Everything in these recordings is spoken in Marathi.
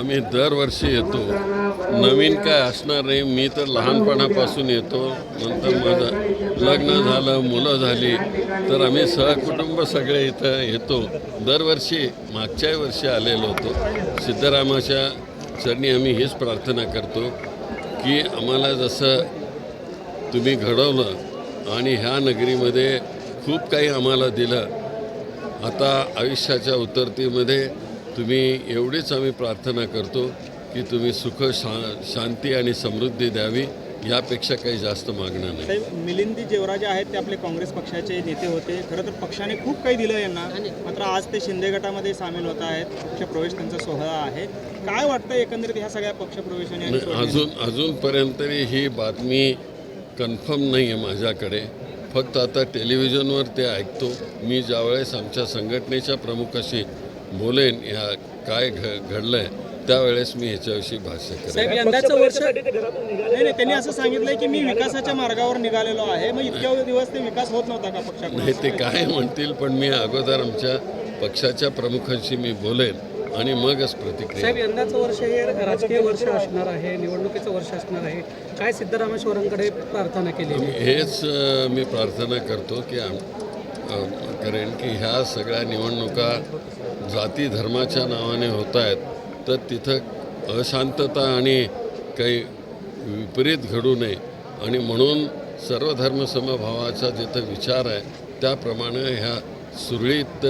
आम्ही दरवर्षी येतो. नवीन काय असणार नाही. मी तर लहानपणापासून येतो. नंतर माझं लग्न झालं मुलं झाली तर आम्ही सहकुटुंब सगळे इथं येतो. दरवर्षी मागच्याही वर्षी आलेलो होतो. सिद्धरामाच्या चरणी आम्ही हीच प्रार्थना करतो की आम्हाला जसं तुम्ही घडवलं आणि ह्या नगरीमध्ये खूप काही आम्हाला दिलं आता आयुष्याच्या उतरतीमध्ये तुम्ही एवढीच आम्ही प्रार्थना करतो की तुम्ही सुख शा शांती आणि समृद्धी द्यावी यापेक्षा काही जास्त मागणं नाही. मिलिंदी जेवरा जे आहेत ते आपले काँग्रेस पक्षाचे नेते होते. खरं तर पक्षाने खूप काही दिलं यांना. मात्र आज ते शिंदे गटामध्ये सामील होत आहेत. पक्षप्रवेश त्यांचा सोहळा आहे. काय वाटतं एकंदरीत ह्या सगळ्या पक्षप्रवेशाने? अजून अजूनपर्यंत तरी ही बातमी कन्फर्म नाही आहे माझ्याकडे. फक्त आता टेलिव्हिजनवर ते ऐकतो. मी ज्यावेळेस आमच्या संघटनेच्या प्रमुखाशी बोलेन ह्या काय घ घडलं आहे त्यावेळेस मी ह्याच्याविषयी भाष्य करेन. साहेब यंदाचं वर्ष नाही नाही त्यांनी असं सांगितलंय की मी विकासाच्या मार्गावर निघालेलो आहे. मग इतक्या दिवस ते विकास होत नव्हता का नाही ते काय म्हणतील पण मी अगोदर आमच्या पक्षाच्या प्रमुखांशी मी बोलेन आणि मगच प्रतिक्रिया. साहेब यंदाचं वर्ष हे राजकीय वर्ष असणार आहे निवडणुकीचं वर्ष असणार आहे. काय सिद्धरामेश्वरांकडे प्रार्थना केली? हेच अ, मी प्रार्थना करतो की आम अ, करेन की ह्या सगळ्या निवडणुका जाती धर्माच्या नावाने होत आहेत तर तिथं अशांतता आणि काही विपरीत घडू नये. आणि म्हणून सर्वधर्म समभावाचा जिथं विचार आहे त्याप्रमाणे ह्या सुरळीत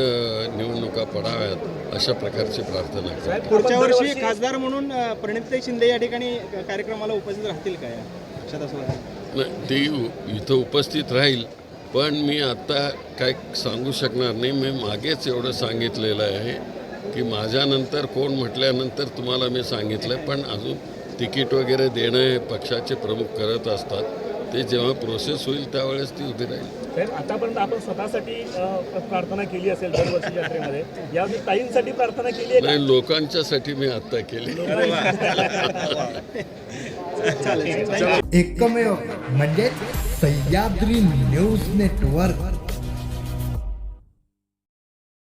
निवडणुका पडाव्यात अशा प्रकारची प्रार्थना करतो. पुढच्या वर्षी खासदार म्हणून अं, प्रणितताई शिंदे या ठिकाणी कार्यक्रमाला उपस्थित राहतील का या पक्षात असं. नाही ती इथं उपस्थित राहील. पण मी आत्ता काय सांगू शकणार नाही. मी मागेच एवढं सांगितलेलं आहे की माझ्यानंतर कोण म्हटल्यानंतर तुम्हाला मी सांगितलं पण अजून तिकीट वगैरे देणं हे पक्षाचे प्रमुख करत असतात. ते जेव्हा प्रोसेस होईल त्यावेळेस ती उभी राहील. आतापर्यंत आपण स्वतःसाठी प्रार्थना केली असेल दरवर्षी यात्रेमध्ये. यावेळी ताईंसाठी प्रार्थना केली आहे का? नाही लोकांच्यासाठी मी आत्ता केली. चालेल. एकमेव म्हणजे सह्याद्री न्यूज नेटवर्क.